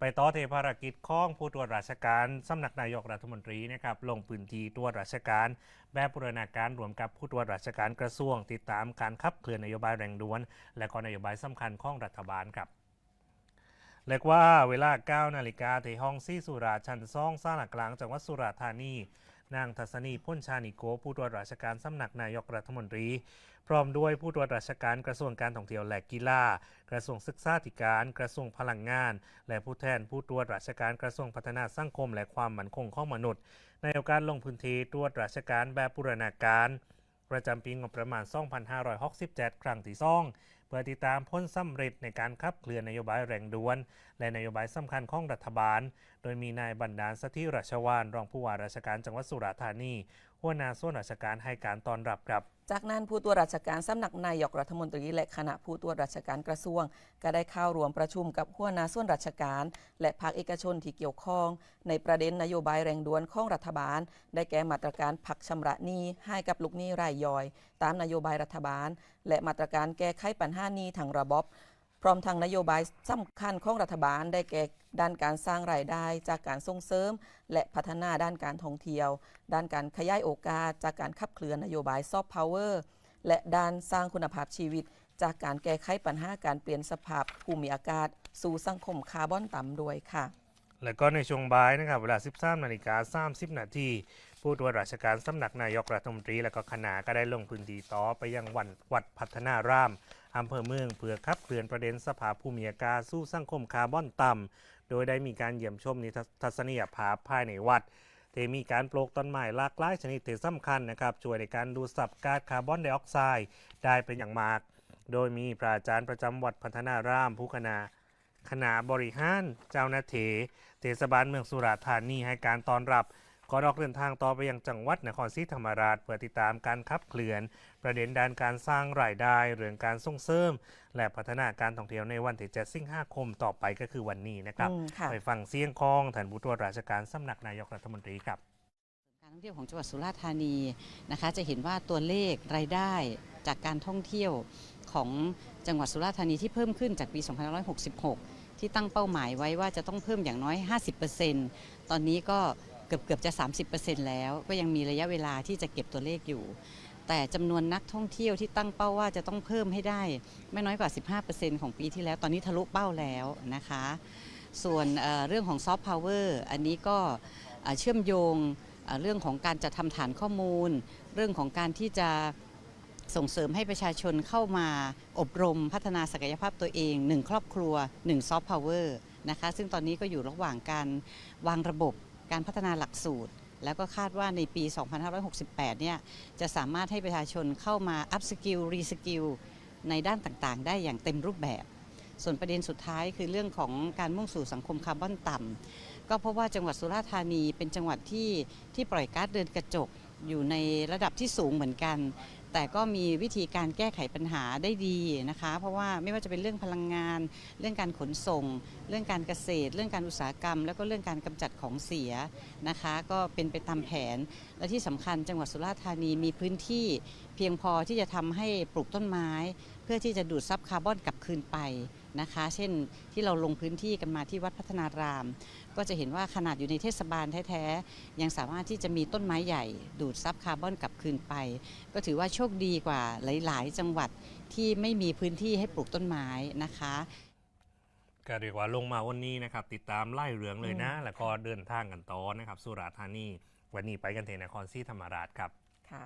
ไปต่อเทภารกิจของผู้ตรวจราชการสำนักนายกรัฐมนตรีนะครับลงพื้นที่ตรวจราชการแบบบูรณาการรวมกับผู้ตรวจราชการกระทรวง ติดตามการขับเคลื่อนนโยบายแรงด่วน และก็นโยบายสำคัญของรัฐบาลครับเรียกว่าเวลา 9 นาฬิกาที่ห้องซี่สุราชันซ่องซ่าหลักกลางจังหวัดสุราษฎร์ธานี นางทัศนีพ่นชานิโกผู้ตรวจราชการสำนักนายกรัฐมนตรี พร้อมด้วยผู้ตรวจราชการกระทรวงการท่องเที่ยวและกีฬา กระทรวงศึกษาธิการ กระทรวงพลังงาน และผู้แทนผู้ตรวจราชการกระทรวงพัฒนาสังคม และความมั่นคงของมนุษย์ ในโอกาสลงพื้นที่ตรวจราชการแบบบูรณาการ ประจำปีงบประมาณ 2567 ครั้งที่ซองเพื่อติดตามพ้นสำเร็จในการขับเคลื่อนนโยบายแรงด่วน และนโยบายสำคัญของรัฐบาล โดยมีนายบรรดาลสถิราชวานรองผู้ว่าราชการจังหวัดสุราษฎร์ธานีหัวหน้าส่วนราชการให้การต้อนรับครับ จากนั้นผู้ตรวจราชการสำนักนายกรัฐมนตรีและคณะผู้ตรวจราชการกระทรวง ก็ได้เข้ารวมประชุมกับหัวหน้าส่วนราชการ และภาคเอกชนที่เกี่ยวข้อง ในประเด็นนโยบายแรงด่วนของรัฐบาล ได้แก่มาตรการผักชำระหนี้ให้กับลูกหนี้รายย่อย ตามนโยบายรัฐบาล และมาตรการแก้ไขปัญหาหนี้ทางระบบ พร้อมทางนโยบายสำคัญของรัฐบาลได้แก่ด้านการสร้างรายได้จากการส่งเสริม และพัฒนาด้านการท่องเที่ยว ด้านการขยายโอกาสจากการขับเคลื่อนนโยบายซอฟต์พาวเวอร์และด้านสร้างคุณภาพชีวิต จากการแก้ไขปัญหาการเปลี่ยนสภาพภูมิอากาศ สู่สังคมคาร์บอนต่ำด้วยค่ะ และก็ในช่วงบ่ายนะครับเวลา 13นาฬิกา30 นาทีผู้ตรวจราชการสำนักนายกรัฐมนตรี และก็คณะก็ได้ลงพื้นที่ต่อไปยังวันวัดพัฒนาราม อำเภอเมืองเพื่อขับเคลื่อนประเด็นสภาพภูมิอากาศสู่สังคมคาร์บอนต่ำ โดยได้มีการเยี่ยมชมนิทรรศนียภาพภายในวัดเทมีการปลูกต้นไม้หลากหลายชนิดที่สำคัญนะครับ ช่วยในการดูดซับก๊าซคาร์บอนไดออกไซด์ได้เป็นอย่างมาก โดยมีพระอาจารย์ประจำวัดพัฒนารามผู้คณะคณะบริหารเจ้าหน้าที่เทศบาลเมืองสุราษฎร์ธานีให้การต้อนรับ ก่อนออกเดินทางต่อไปยังจังหวัดนครศรีธรรมราชเพื่อติดตามการขับเคลื่อน ประเด็นด้านการสร้างรายได้เรื่องการส่งเสริม และพัฒนาการท่องเที่ยวในวันที่7สิงหาคมต่อไปก็คือวันนี้นะครับอืมค่ะไปฟังเสียงของท่านผู้ตรวจราชการสำนักนายกรัฐมนตรีครับการท่องเที่ยวของจังหวัดสุราษฎร์ธานีนะคะจะเห็นว่าตัวเลขรายได้จากการท่องเที่ยวของจังหวัดสุราษฎร์ธานีที่เพิ่มขึ้นจากปี 2566 ที่ตั้งเป้าหมายไว้ว่าจะต้องเพิ่มอย่างน้อย 50%ตอนนี้ก็ เกือบเกือบจะ 30%แล้ว ก็ยังมีระยะเวลาที่จะเก็บตัวเลขอยู่ แต่จำนวนนักท่องเที่ยวที่ตั้งเป้าว่าจะต้องเพิ่มให้ได้ ไม่น้อยกว่า 15%ของปีที่แล้ว ตอนนี้ทะลุเป้าแล้วนะคะ ส่วนเรื่องของซอฟต์พาวเวอร์อันนี้ก็เชื่อมโยงเอ่อเรื่องของการจัดทำฐานข้อมูล เรื่องของการที่จะส่งเสริมให้ประชาชนเข้ามาอบรมพัฒนาศักยภาพตัวเอง 1 ครอบครัว1ซอฟต์พาวเวอร์นะคะซึ่งตอนนี้ก็อยู่ระหว่างการวางระบบ การพัฒนาหลักสูตร แล้วก็คาดว่าในปี 2568 เนี่ยจะสามารถให้ประชาชนเข้ามาอัพสกิลรีสกิลในด้านต่างๆ ได้อย่างเต็มรูปแบบ ส่วนประเด็นสุดท้ายคือเรื่องของการมุ่งสู่สังคมคาร์บอนต่ำก็เพราะว่าจังหวัดสุราษฎร์ธานีเป็นจังหวัดที่ที่ปล่อยก๊าซเรือนกระจกอยู่ในระดับที่สูงเหมือนกัน แต่ก็มีวิธีการแก้ไขปัญหาได้ดีนะคะ เพราะว่าไม่ว่าจะเป็นเรื่องพลังงาน เรื่องการขนส่ง เรื่องการเกษตร เรื่องการอุตสาหกรรม แล้วก็เรื่องการกำจัดของเสียนะคะ ก็เป็นไปตามแผน และที่สำคัญจังหวัดสุราษฎร์ธานีมีพื้นที่เพียงพอที่จะทำให้ปลูกต้นไม้ เพื่อที่จะดูดซับคาร์บอนกลับคืนไป นะคะ เช่นที่เราลงพื้นที่กันมาที่วัดพัฒนาราม ก็จะเห็นว่าขนาดอยู่ในเทศบาลแท้ๆ ยังสามารถที่จะมีต้นไม้ใหญ่ ดูดซับคาร์บอนกลับคืนไป ก็ถือว่าโชคดีกว่าหลาย ๆ จังหวัดที่ไม่มีพื้นที่ให้ปลูกต้นไม้นะคะก็เรียกว่าลงมาวันนี้นะครับ ติดตามไล่เรื่องเลยนะ แล้วก็เดินทางกันต่อนะครับ สุราษฎร์ธานี วันนี้ไปกันเทนครศรีธรรมราชครับ ค่ะ